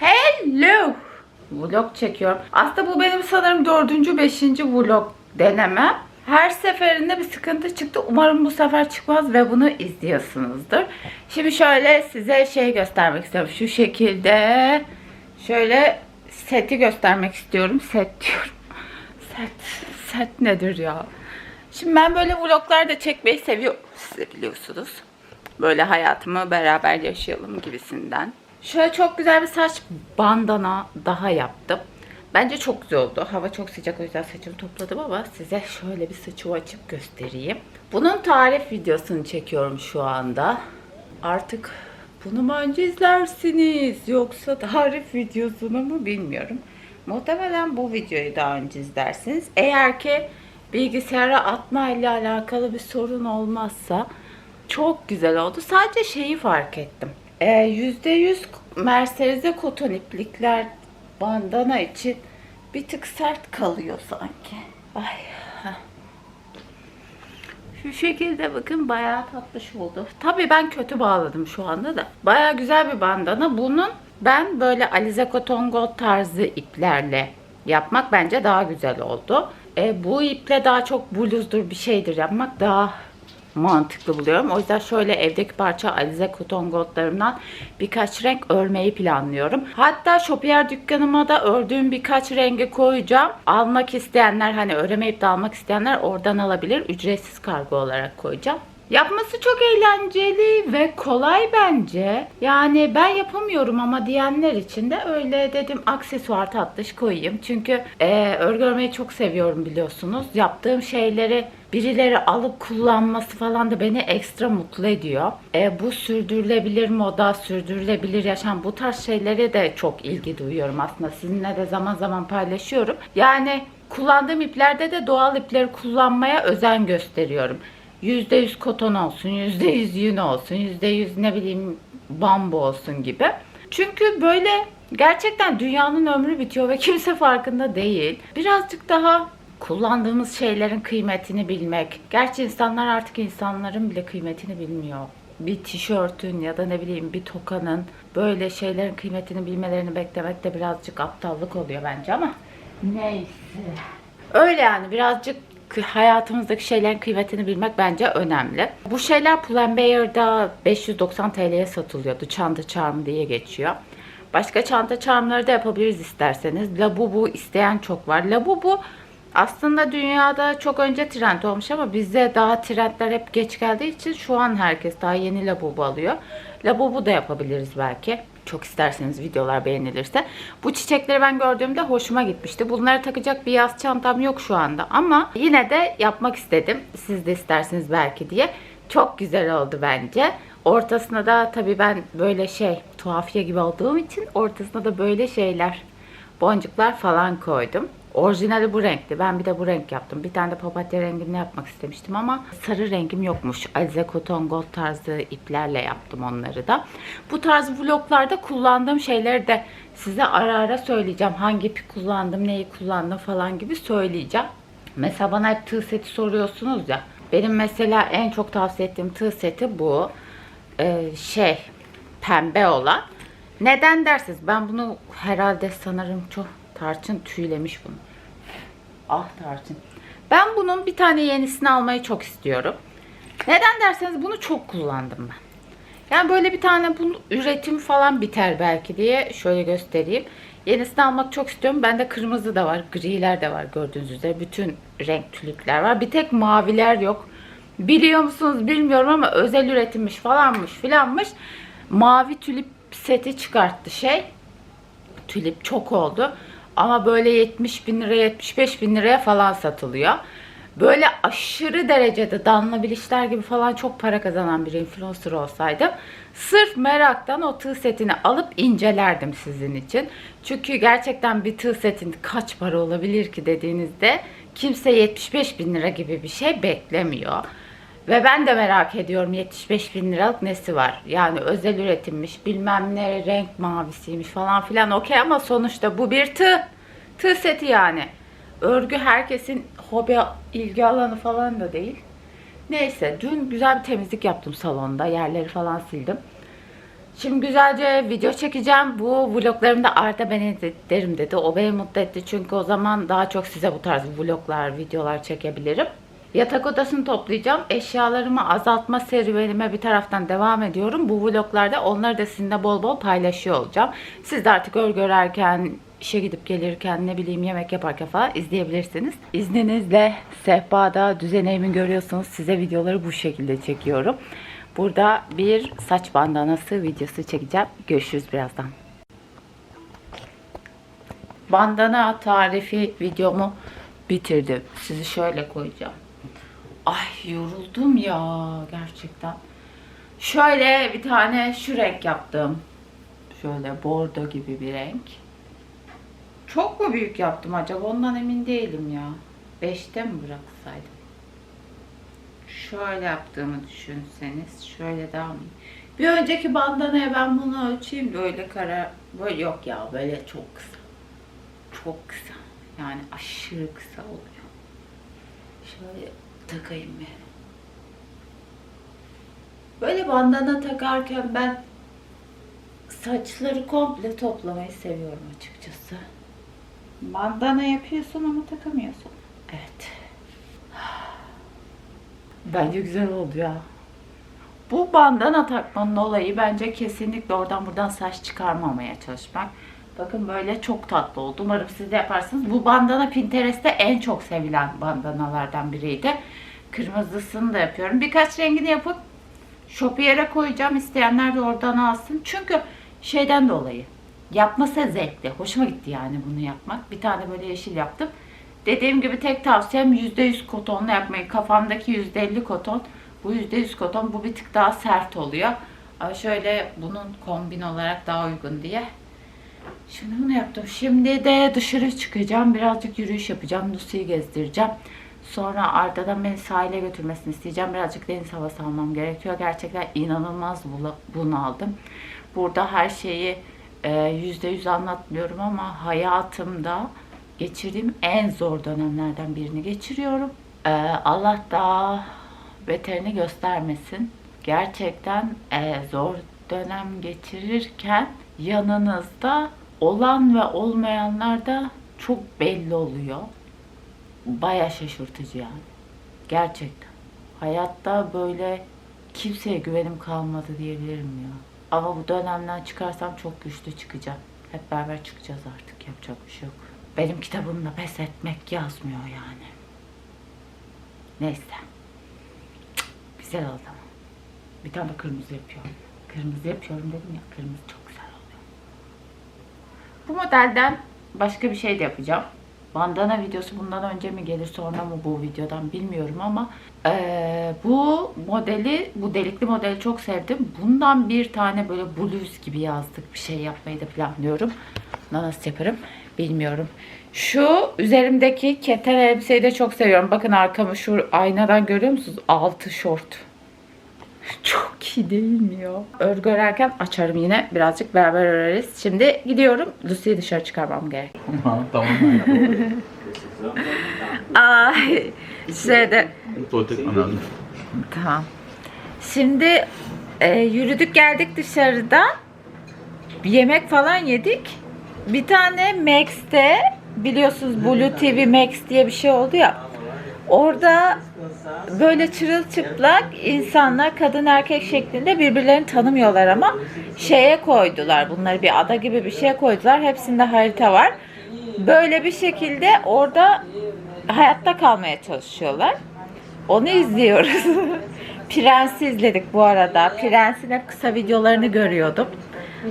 Hello. Vlog çekiyorum. Aslında bu benim sanırım dördüncü, beşinci vlog denemem. Her seferinde bir sıkıntı çıktı. Umarım bu sefer çıkmaz ve bunu izliyorsunuzdur. Şimdi şöyle size şey göstermek istiyorum. Şu şekilde şöyle seti göstermek istiyorum. Set diyorum. Set. Set nedir ya? Şimdi ben böyle vloglar da çekmeyi seviyorum. Siz de biliyorsunuz. Böyle hayatımı beraber yaşayalım gibisinden. Şöyle çok güzel bir saç bandana daha yaptım. Bence çok güzel oldu. Hava çok sıcak o yüzden saçımı topladım ama size şöyle bir saçımı açıp göstereyim. Bunun tarif videosunu çekiyorum şu anda. Artık bunu mu önce izlersiniz yoksa tarif videosunu mu bilmiyorum. Muhtemelen bu videoyu daha önce izlersiniz. Eğer ki bilgisayara atma ile alakalı bir sorun olmazsa çok güzel oldu. Sadece şeyi fark ettim. Ee, %100 Mercedes'e koton iplikler bandana için bir tık sert kalıyor sanki. Ay. Şu şekilde bakın bayağı tatlış oldu. Tabii ben kötü bağladım şu anda da. Bayağı güzel bir bandana. Bunun ben böyle Alize Cotton Gold tarzı iplerle yapmak bence daha güzel oldu. E, bu iple daha çok bluzdur bir şeydir yapmak daha mantıklı buluyorum. O yüzden şöyle evdeki parça Alize Cotton Gold'larımdan birkaç renk örmeyi planlıyorum. Hatta Shopier dükkanıma da ördüğüm birkaç rengi koyacağım. Almak isteyenler hani öremeyip de almak isteyenler oradan alabilir. Ücretsiz kargo olarak koyacağım. Yapması çok eğlenceli ve kolay bence. Yani ben yapamıyorum ama diyenler için de öyle dedim aksesuar tatlış koyayım. Çünkü e, örgü örmeyi çok seviyorum biliyorsunuz. Yaptığım şeyleri birileri alıp kullanması falan da beni ekstra mutlu ediyor. E, bu sürdürülebilir moda, sürdürülebilir yaşam bu tarz şeylere de çok ilgi duyuyorum aslında. Sizinle de zaman zaman paylaşıyorum. Yani kullandığım iplerde de doğal ipleri kullanmaya özen gösteriyorum. %100 koton olsun, %100 yün olsun, %100 ne bileyim bambu olsun gibi. Çünkü böyle gerçekten dünyanın ömrü bitiyor ve kimse farkında değil. Birazcık daha kullandığımız şeylerin kıymetini bilmek. Gerçi insanlar artık insanların bile kıymetini bilmiyor. Bir tişörtün ya da ne bileyim bir tokanın böyle şeylerin kıymetini bilmelerini beklemek de birazcık aptallık oluyor bence ama neyse. Öyle yani birazcık hayatımızdaki şeylerin kıymetini bilmek bence önemli. Bu şeyler Pull&Bear'da 590 TL'ye satılıyordu. Çanta charm diye geçiyor. Başka çanta charmları da yapabiliriz isterseniz. Labubu isteyen çok var. Labubu aslında dünyada çok önce trend olmuş ama bizde daha trendler hep geç geldiği için şu an herkes daha yeni labubu alıyor. Labubu da yapabiliriz belki. Çok isterseniz videolar beğenilirse. Bu çiçekleri ben gördüğümde hoşuma gitmişti. Bunları takacak bir yaz çantam yok şu anda ama yine de yapmak istedim. Siz de isterseniz belki diye. Çok güzel oldu bence. Ortasına da tabii ben böyle şey tuhafiye gibi olduğum için ortasına da böyle şeyler boncuklar falan koydum. Orijinali bu renkti. Ben bir de bu renk yaptım. Bir tane de papatya rengini yapmak istemiştim ama sarı rengim yokmuş. Alize Cotton Gold tarzı iplerle yaptım onları da. Bu tarz vloglarda kullandığım şeyleri de size ara ara söyleyeceğim. Hangi ipi kullandım, neyi kullandım falan gibi söyleyeceğim. Mesela bana hep tığ seti soruyorsunuz ya. Benim mesela en çok tavsiye ettiğim tığ seti bu. Ee, şey pembe olan. Neden dersiniz? Ben bunu herhalde sanırım çok tarçın tüylemiş bunu. Ah tarçın. Ben bunun bir tane yenisini almayı çok istiyorum. Neden derseniz bunu çok kullandım ben. Yani böyle bir tane bunun üretim falan biter belki diye şöyle göstereyim. Yenisini almak çok istiyorum. Bende kırmızı da var, griler de var gördüğünüz üzere. Bütün renk tülükler var. Bir tek maviler yok. Biliyor musunuz bilmiyorum ama özel üretilmiş falanmış filanmış. Mavi tülip seti çıkarttı şey. Tülip çok oldu. Ama böyle 70 bin liraya 75 bin liraya falan satılıyor. Böyle aşırı derecede Danla Bilişler gibi falan çok para kazanan bir influencer olsaydım sırf meraktan o tığ setini alıp incelerdim sizin için. Çünkü gerçekten bir tığ setin kaç para olabilir ki dediğinizde kimse 75 bin lira gibi bir şey beklemiyor. Ve ben de merak ediyorum 75 bin liralık nesi var? Yani özel üretilmiş bilmem ne renk mavisiymiş falan filan okey ama sonuçta bu bir tığ. Tığ seti yani. Örgü herkesin hobi ilgi alanı falan da değil. Neyse dün güzel bir temizlik yaptım salonda. Yerleri falan sildim. Şimdi güzelce video çekeceğim. Bu vloglarımda Arda ben editlerim dedi. O beni mutlu etti. Çünkü o zaman daha çok size bu tarz vloglar, videolar çekebilirim. Yatak odasını toplayacağım. Eşyalarımı azaltma serüvenime bir taraftan devam ediyorum. Bu vloglarda onları da sizinle bol bol paylaşıyor olacağım. Siz de artık örgü örerken, işe gidip gelirken, ne bileyim yemek yaparken falan izleyebilirsiniz. İzninizle sehpada düzenimi görüyorsunuz. Size videoları bu şekilde çekiyorum. Burada bir saç bandanası videosu çekeceğim. Görüşürüz birazdan. Bandana tarifi videomu bitirdim. Sizi şöyle koyacağım. Ay yoruldum ya gerçekten. Şöyle bir tane şu renk yaptım. Şöyle bordo gibi bir renk. Çok mu büyük yaptım acaba? Ondan emin değilim ya. Beşte mi bıraksaydım? Şöyle yaptığımı düşünseniz. Şöyle daha mı? Bir önceki bandanaya ben bunu ölçeyim de öyle karar... Böyle yok ya böyle çok kısa. Çok kısa. Yani aşırı kısa oluyor. Şöyle takayım bir. Böyle bandana takarken ben saçları komple toplamayı seviyorum açıkçası. Bandana yapıyorsun ama takamıyorsun. Evet. Bence güzel oldu ya. Bu bandana takmanın olayı bence kesinlikle oradan buradan saç çıkarmamaya çalışmak. Bakın böyle çok tatlı oldu. Umarım siz de yaparsınız. Bu bandana Pinterest'te en çok sevilen bandanalardan biriydi. Kırmızısını da yapıyorum. Birkaç rengini yapıp Shopier'e koyacağım. İsteyenler de oradan alsın. Çünkü şeyden dolayı. Yapması zevkli. Hoşuma gitti yani bunu yapmak. Bir tane böyle yeşil yaptım. Dediğim gibi tek tavsiyem %100 kotonla yapmayı. Kafamdaki %50 koton. Bu %100 koton. Bu bir tık daha sert oluyor. Ama şöyle bunun kombin olarak daha uygun diye. Şimdi bunu yaptım. Şimdi de dışarı çıkacağım. Birazcık yürüyüş yapacağım. Lucy'yi gezdireceğim. Sonra Arda'dan beni sahile götürmesini isteyeceğim. Birazcık deniz havası almam gerekiyor. Gerçekten inanılmaz bunaldım. Burada her şeyi e, yüzde yüz anlatmıyorum ama hayatımda geçirdiğim en zor dönemlerden birini geçiriyorum. E, Allah da beterini göstermesin. Gerçekten e, zor dönem geçirirken yanınızda olan ve olmayanlar da çok belli oluyor. Baya şaşırtıcı yani. Gerçekten. Hayatta böyle kimseye güvenim kalmadı diyebilirim ya. Ama bu dönemden çıkarsam çok güçlü çıkacağım. Hep beraber çıkacağız artık. Yapacak bir şey yok. Benim kitabımda pes etmek yazmıyor yani. Neyse. Cık, Güzel oldu ama. Bir tane de kırmızı yapıyorum. Kırmızı yapıyorum dedim ya. Kırmızı çok güzel oluyor. Bu modelden başka bir şey de yapacağım. Bandana videosu bundan önce mi gelir sonra mı bu videodan bilmiyorum ama eee, bu modeli, bu delikli modeli çok sevdim. Bundan bir tane böyle bluz gibi yazdık bir şey yapmayı da planlıyorum. Bunu Nasıl yaparım bilmiyorum. Şu üzerimdeki keten elbiseyi de çok seviyorum. Bakın arkamı şu aynadan görüyor musunuz? Altı şort. Çok iyi değil mi ya? Örgü örerken açarım yine. Birazcık beraber öreriz. Şimdi gidiyorum. Lucy'yi dışarı çıkarmam gerek. tamam. Ay şeyde tamam. Şimdi e, yürüdük geldik dışarıdan. Bir yemek falan yedik. Bir tane Max'te biliyorsunuz Blue TV Max diye bir şey oldu ya. Orada böyle çırılçıplak insanlar kadın erkek şeklinde birbirlerini tanımıyorlar ama şeye koydular. Bunları bir ada gibi bir şeye koydular. Hepsinde harita var. Böyle bir şekilde orada hayatta kalmaya çalışıyorlar. Onu izliyoruz. Prens'i izledik bu arada. Prens'in hep kısa videolarını görüyordum.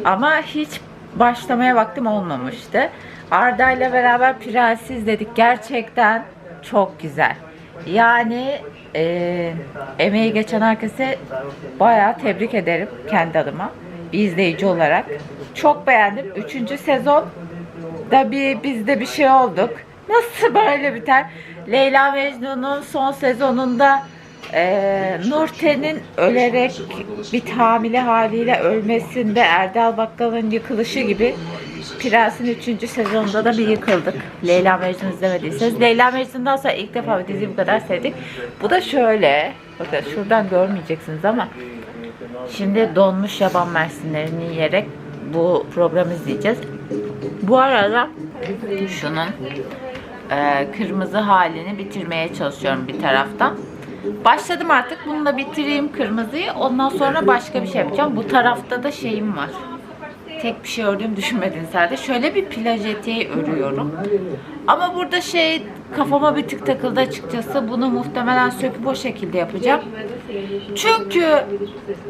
Ama hiç başlamaya vaktim olmamıştı. Arda ile beraber Prens'i izledik. Gerçekten çok güzel. Yani e, emeği geçen herkese bayağı tebrik ederim kendi adıma. Bir izleyici olarak. Çok beğendim. Üçüncü sezon da bir bizde bir şey olduk. Nasıl böyle biter? Leyla Mecnun'un son sezonunda e, Nurten'in ölerek bir hamile haliyle ölmesinde Erdal Bakkal'ın yıkılışı gibi Prens'in 3. sezonunda da bir yıkıldık. Leyla Mecnun izlemediyseniz. Leyla Mecnun'dan sonra ilk defa bir diziyi bu kadar sevdik. Bu da şöyle. Bakın şuradan görmeyeceksiniz ama Şimdi donmuş yaban mersinlerini yiyerek bu programı izleyeceğiz. Bu arada şunun e, kırmızı halini bitirmeye çalışıyorum bir taraftan. Başladım artık. Bunu da bitireyim kırmızıyı. Ondan sonra başka bir şey yapacağım. Bu tarafta da şeyim var. Tek bir şey ördüğümü düşünmedin sadece. Şöyle bir plaj eteği örüyorum. Ama burada şey kafama bir tık takıldı açıkçası. Bunu muhtemelen söküp o şekilde yapacağım. Çünkü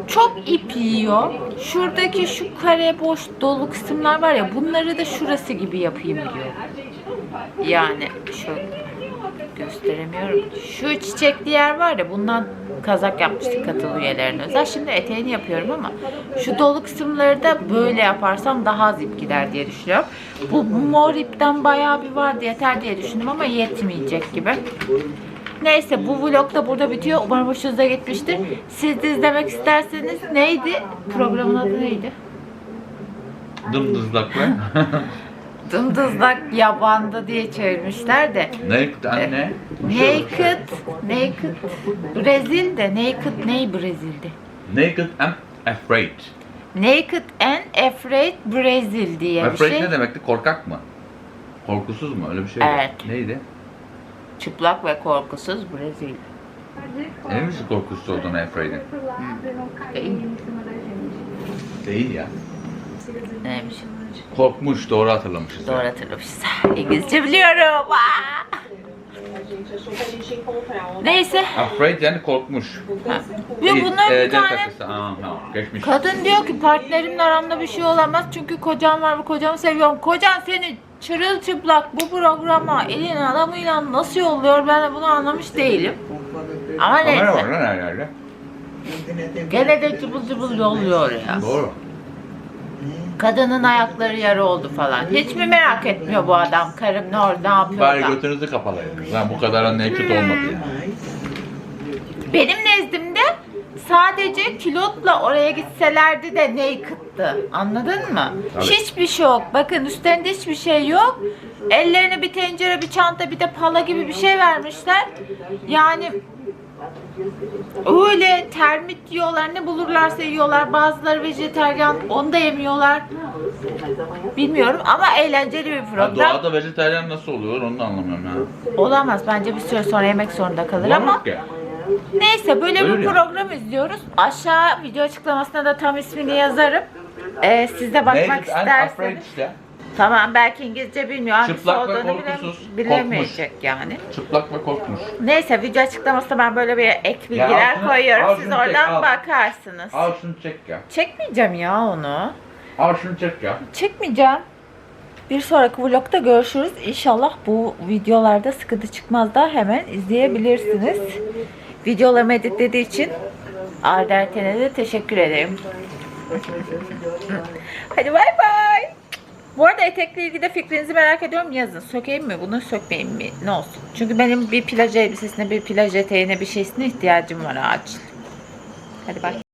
çok ip yiyor. Şuradaki şu kare boş dolu kısımlar var ya bunları da şurası gibi yapayım diyor. Yani şöyle gösteremiyorum. Şu çiçekli yer var ya bundan kazak yapmıştık katıl üyelerine özel. Şimdi eteğini yapıyorum ama şu dolu kısımları da böyle yaparsam daha az ip gider diye düşünüyorum. Bu mor ipten bayağı bir vardı yeter diye düşündüm ama yetmeyecek gibi. Neyse bu vlog da burada bitiyor. Umarım hoşunuza gitmiştir. Siz de izlemek isterseniz neydi? Programın adı neydi? Dımdızlakla. Dımdızlak yabanda diye çevirmişler de. Naked anne. Naked, naked, Brezil'de, naked ney Brezil'de? Naked and afraid. Naked and Afraid Brazil diye bir Afraid şey. ne demekti? Korkak mı? Korkusuz mu? Öyle bir şey? Evet. Neydi? Çıplak ve korkusuz Brezil. Emin misin korkusuz olduğunu Afraid'in? Değil. Değil ya. Neymiş? Korkmuş, doğru hatırlamışız. Doğru hatırlamışız. İngilizce biliyorum. Aa! Neyse. Afraid yani korkmuş. Ha. Değil, bunlar e, bir tane. Aa, tamam. Geçmiş. Kadın diyor ki partnerimle aramda bir şey olamaz çünkü kocam var ve kocamı seviyorum. Kocan seni çırılçıplak bu programa elin adamıyla nasıl yolluyor ben de bunu anlamış değilim. Ama var neyse. lan. Gene de cıbıl cıbıl yolluyor ya. Doğru. Kadının ayakları yara oldu falan. Hiç mi merak etmiyor bu adam? Karım ne orada ne yapıyor Bari da? götünüzü kapalayın. Lan bu kadar naked olmadı ya. Benim nezdimde sadece kilotla oraya gitselerdi de naked'tı. Anladın mı? Tabii. Hiçbir şey yok. Bakın üstlerinde hiçbir şey yok. Ellerine bir tencere, bir çanta, bir de pala gibi bir şey vermişler. Yani öyle termit yiyorlar. Ne bulurlarsa yiyorlar. Bazıları vejeteryan. Onu da yemiyorlar. Bilmiyorum ama eğlenceli bir Ya program. doğada vejetaryen nasıl oluyor onu da anlamıyorum ya. Olamaz. Bence bir süre sonra yemek zorunda kalır ama Yok ya. Neyse böyle Öyle bir ya. program izliyoruz. Aşağı video açıklamasına da tam ismini yazarım. Ee, siz de bakmak afraid isterseniz. işte. Tamam belki İngilizce bilmiyor. Hangisi Çıplak ve olduğunu bile- korkusuz, bilemeyecek yani. Çıplak ve korkmuş. Neyse video açıklamasına ben böyle bir ek bilgiler altına- koyuyorum. Siz çek, oradan al. bakarsınız. Al şunu çek ya. Çekmeyeceğim ya onu. Al şunu çek ya. Çekmeyeceğim. Bir sonraki vlogda görüşürüz. İnşallah bu videolarda sıkıntı çıkmaz da hemen izleyebilirsiniz. Videolarımı editlediği için Arda Erten'e de teşekkür ederim. Hadi bay bay. Bu arada etekle ilgili de fikrinizi merak ediyorum. Yazın. Sökeyim mi? Bunu sökmeyeyim mi? Ne olsun? Çünkü benim bir plaj elbisesine, bir plaj eteğine, bir şeysine ihtiyacım var acil. Hadi bay.